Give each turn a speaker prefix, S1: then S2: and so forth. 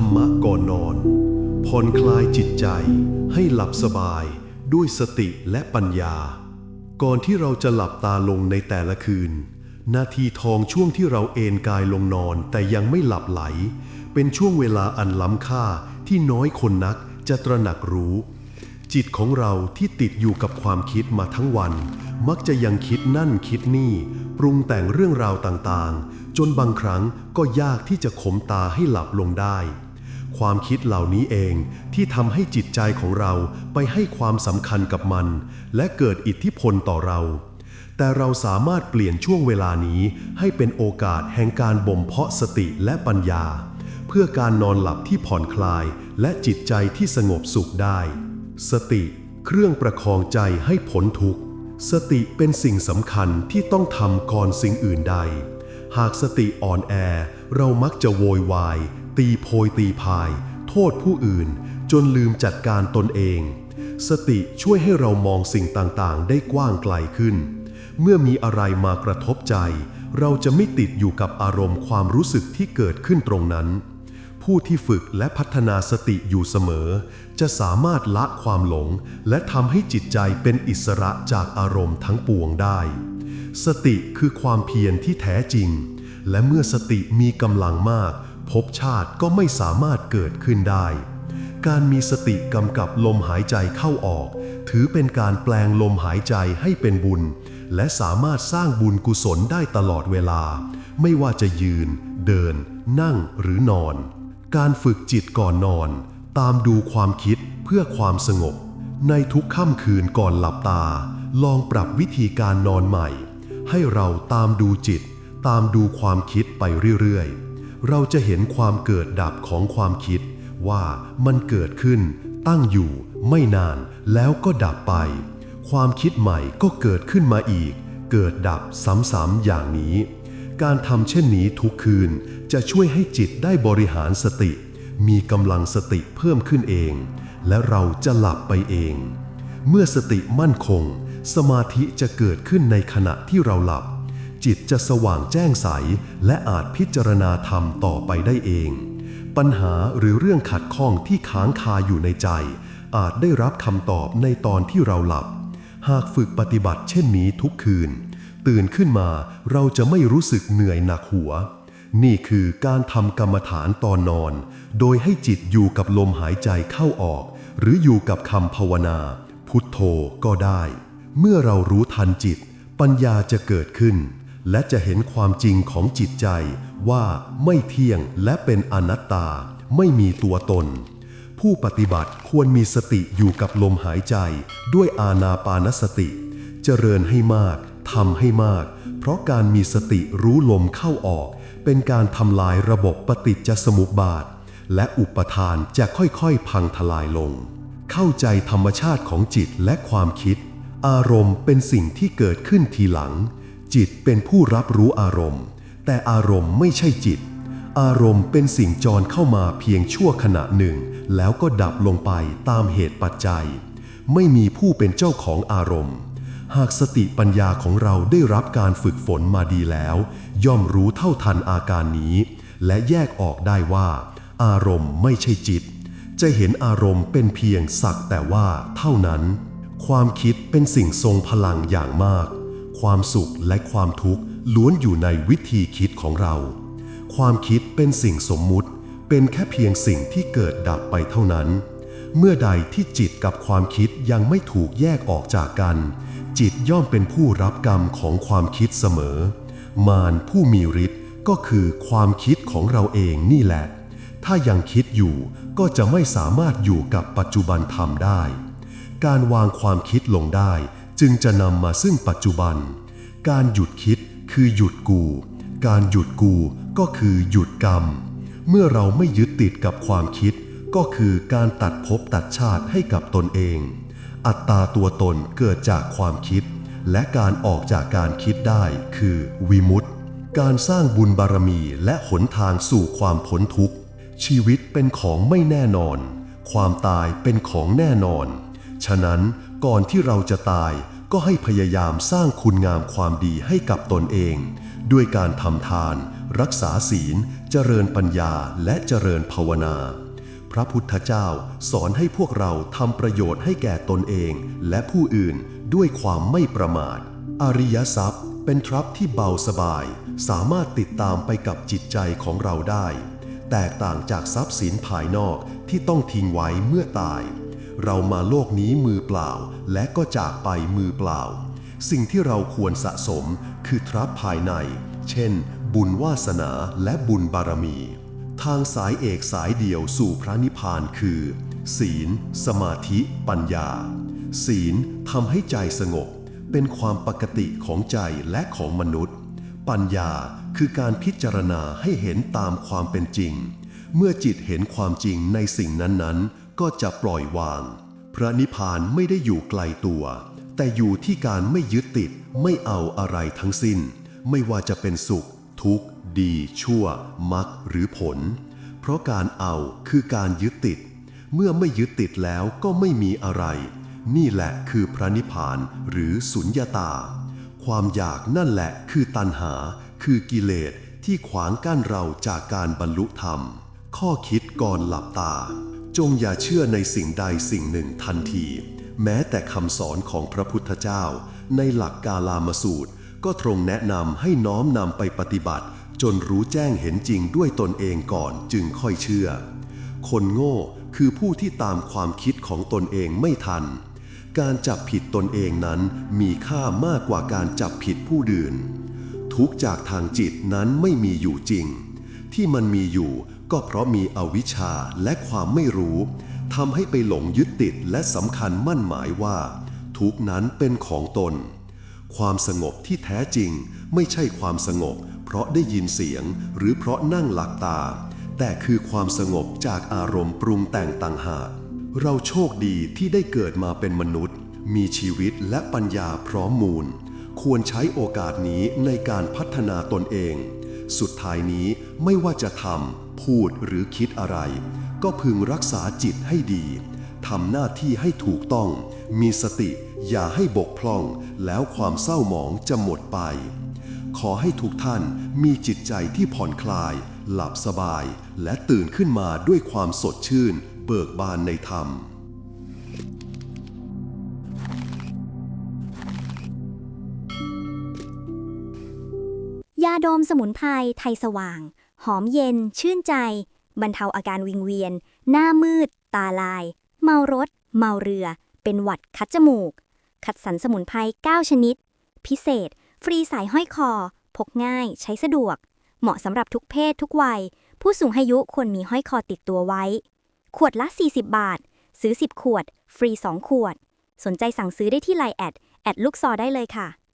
S1: รรมะก่อนนอน ผ่อนคลายจิตใจให้หลับสบายด้วยสติและปัญญา ก่อนที่เราจะหลับตาลงในแต่ละคืน นาทีทองช่วงที่เราเอนกายลงนอนแต่ยังไม่หลับไหล เป็นช่วงเวลาอันล้ำค่าที่น้อยคนนักจะตระหนักรู้ จิตของเราที่ติดอยู่กับความคิดมาทั้งวัน มักจะยังคิดนั่นคิดนี่ ปรุงแต่งเรื่องราวต่างๆ จนบางครั้งก็ยากที่จะข่มตาให้หลับลงได้ ความคิดเหล่านี้เองที่ทำให้จิตใจของเราไปให้ความสำคัญกับมัน และเกิดอิทธิพลต่อเรา แต่เราสามารถเปลี่ยนช่วงเวลานี้ให้เป็นโอกาสแห่งการบ่มเพาะสติและปัญญา เพื่อการนอนหลับที่ผ่อนคลายและจิตใจที่สงบสุขได้ สติ เครื่องประคองใจให้พ้นทุกข์สติเป็นสิ่งสำคัญที่ต้องทำก่อนสิ่งอื่นใด หากสติอ่อนแอ เรามักจะโวยวาย ตีโพยตีพาย โทษผู้อื่น จนลืมจัดการตนเอง สติช่วยให้เรามองสิ่งต่างๆ ได้กว้างไกลขึ้น เมื่อมีอะไรมากระทบใจ เราจะไม่ติดอยู่กับอารมณ์ความรู้สึกที่เกิดขึ้นตรงนั้น ผู้ที่ฝึกและพัฒนาสติอยู่เสมอ จะสามารถละความหลง และทำให้จิตใจเป็นอิสระจากอารมณ์ทั้งปวงได้ สติคือความเพียรที่แท้จริง และเมื่อสติมีกำลังมาก ภพชาติก็ไม่สามารถเกิดขึ้นได้ การมีสติกำกับลมหายใจเข้าออก ถือเป็นการแปลงลมหายใจให้เป็นบุญ และสามารถสร้างบุญกุศลได้ตลอดเวลา ไม่ว่าจะยืน เดิน นั่งหรือนอน การฝึกจิตก่อนนอน ตามดูความคิดเพื่อความสงบ ในทุกค่ำคืนก่อนหลับตา ลองปรับวิธีการนอนใหม่ ให้เราตามดูจิต ตามดูความคิดไปเรื่อยๆ เราจะเห็นความเกิดดับของความคิดว่ามันเกิดขึ้น ตั้งอยู่ไม่นานแล้วก็ดับไป ความคิดใหม่ก็เกิดขึ้นมาอีก เกิดดับซ้ำๆอย่างนี้ การทำเช่นนี้ทุกคืนจะช่วยให้จิตได้บริหารสติ มีกำลังสติเพิ่มขึ้นเอง และเราจะหลับไปเอง เมื่อสติมั่นคง สมาธิจะเกิดขึ้นในขณะที่เราหลับ จิตจะสว่างแจ้งใส และอาจพิจารณาธรรมต่อไปได้เอง ปัญหาหรือเรื่องขัดข้องที่ค้างคาอยู่ในใจ อาจได้รับคำตอบในตอนที่เราหลับ หากฝึกปฏิบัติเช่นนี้ทุกคืน ตื่นขึ้นมาเราจะไม่รู้สึกเหนื่อยหนักหัว นี่คือการทำกรรมฐานตอนนอน โดยให้จิตอยู่กับลมหายใจเข้าออก หรืออยู่กับคำภาวนา พุทโธก็ได้ เมื่อเรารู้ทันจิต ปัญญาจะเกิดขึ้น และจะเห็นความจริงของจิตใจว่าไม่เที่ยงและเป็นอนัตตา ไม่มีตัวตน ผู้ปฏิบัติควรมีสติอยู่กับลมหายใจ ด้วยอาณาปานสติ เจริญให้มากทำให้มาก เพราะการมีสติรู้ลมเข้าออก เป็นการทำลายระบบปฏิจจสมุปบาท และอุปทานจะค่อยๆ พังทลายลง เข้าใจธรรมชาติของจิตและความคิด อารมณ์เป็นสิ่งที่เกิดขึ้นทีหลัง จิตเป็นผู้รับรู้อารมณ์ แต่อารมณ์ไม่ใช่จิต อารมณ์เป็นสิ่งจรเข้ามาเพียงชั่วขณะหนึ่ง แล้วก็ดับลงไปตามเหตุปัจจัย ไม่มีผู้เป็นเจ้าของอารมณ์ หากสติปัญญาของเราได้รับการฝึกฝนมาดีแล้ว ย่อมรู้เท่าทันอาการนี้ และแยกออกได้ว่า อารมณ์ไม่ใช่จิต จะเห็นอารมณ์เป็นเพียงสักแต่ว่าเท่านั้น ความคิดเป็นสิ่งทรงพลังอย่างมาก ความสุขและความทุกข์ล้วนอยู่ในวิธีคิดของเรา ความคิดเป็นสิ่งสมมุติ เป็นแค่เพียงสิ่งที่เกิดดับไปเท่านั้น เมื่อใดที่จิตกับความคิดยังไม่ถูกแยกออกจากกัน จิตย่อมเป็นผู้รับกรรมของความคิดเสมอ มารผู้มีฤทธิ์ก็คือความคิดของเราเองนี่แหละ ถ้ายังคิดอยู่ก็จะไม่สามารถอยู่กับปัจจุบันธรรมได้ การวางความคิดลงได้ จึงจะนำมาซึ่งปัจจุบัน การหยุดคิดคือหยุดกู การหยุดกูก็คือหยุดกรรม เมื่อเราไม่ยึดติดกับความคิด ก็คือการตัดภพตัดชาติให้กับตนเอง อัตตาตัวตนเกิดจากความคิด และการออกจากการคิดได้คือวิมุตติการสร้างบุญบารมีและหนทางสู่ความพ้นทุกข์ ชีวิตเป็นของไม่แน่นอน ความตายเป็นของแน่นอน ฉะนั้น ก่อนที่เราจะตายก็ให้พยายามสร้างคุณงามความดีให้กับตนเอง ด้วยการทำทาน รักษาศีล เจริญปัญญาและเจริญภาวนา พระพุทธเจ้าสอนให้พวกเราทำประโยชน์ให้แก่ตนเองและผู้อื่นด้วยความไม่ประมาท อริยทรัพย์เป็นทรัพย์ที่เบาสบาย สามารถติดตามไปกับจิตใจของเราได้ แตกต่างจากทรัพย์สินภายนอกที่ต้องทิ้งไว้เมื่อตาย เรามาโลกนี้มือเปล่า และก็จากไปมือเปล่า สิ่งที่เราควรสะสมคือทรัพย์ภายใน เช่น บุญวาสนาและบุญบารมี ทางสายเอกสายเดียวสู่พระนิพพานคือ ศีล สมาธิ ปัญญา ศีลทำให้ใจสงบ เป็นความปกติของใจและของมนุษย์ ปัญญาคือการพิจารณาให้เห็นตามความเป็นจริง เมื่อจิตเห็นความจริงในสิ่งนั้นๆ ก็จะปล่อยวาง พระนิพพานไม่ได้อยู่ไกลตัว แต่อยู่ที่การไม่ยึดติดไม่เอาอะไรทั้งสิ้น ไม่ว่าจะเป็นสุข ทุกข์ ดีชั่วมรรคหรือผล เพราะการเอาคือการยึดติด เมื่อไม่ยึดติดแล้วก็ไม่มีอะไร นี่แหละคือพระนิพพานหรือสุญญาตา ความอยากนั่นแหละคือตัณหา คือกิเลสที่ขวางกั้นเราจากการบรรลุธรรม ข้อคิดก่อนหลับตา จงอย่าเชื่อในสิ่งใดสิ่งหนึ่งทันที แม้แต่คำสอนของพระพุทธเจ้า ในหลักกาลามสูตร ก็ตรงแนะนำให้น้อมนำไปปฏิบัติ จนรู้แจ้งเห็นจริงด้วยตนเองก่อนจึงค่อยเชื่อ คนโง่คือผู้ที่ตามความคิดของตนเองไม่ทัน การจับผิดตนเองนั้นมีค่ามากกว่าการจับผิดผู้อื่นทุกจากทางจิตนั้นไม่มีอยู่จริง ที่มันมีอยู่ ก็เพราะมีอวิชชาและความไม่รู้ทำให้ไปหลงยึดติดและสำคัญมั่นหมายว่า ทุกนั้นเป็นของตน ความสงบที่แท้จริงไม่ใช่ความสงบ เพราะได้ยินเสียงหรือเพราะนั่งหลับตา แต่คือความสงบจากอารมณ์ปรุงแต่งต่างหาก เราโชคดีที่ได้เกิดมาเป็นมนุษย์ มีชีวิตและปัญญาพร้อมมูล ควรใช้โอกาสนี้ในการพัฒนาตนเอง สุดท้ายนี้ไม่ว่าจะทำ พูดหรือคิดอะไร ก็พึงรักษาจิตให้ดีทำหน้าที่ให้ถูกต้อง มีสติอย่าให้บกพร่อง แล้วความเศร้าหมองจะหมดไป ขอให้ทุกท่านมีจิตใจที่ผ่อนคลาย หลับสบาย และตื่นขึ้นมาด้วยความสดชื่น เบิกบานในธรรม
S2: ยาดมสมุนไพรไทยสว่าง หอมเย็น ชื่นใจ บรรเทาอาการวิงเวียน หน้ามืด ตาลาย เมารถ เมาเรือ เป็นหวัดคัดจมูก คัดสรรสมุนไพร9ชนิด พิเศษ ฟรีสายห้อยคอ พกง่าย ใช้สะดวก เหมาะสำหรับทุกเพศทุกวัย ผู้สูงอายุควรมีห้อยคอติดตัวไว้ ขวดละ 40 บาท ซื้อ 10 ขวด ฟรี 2 ขวด สนใจสั่งซื้อได้ที่ไลน์แอดแอดลูกซอได้เลยค่ะ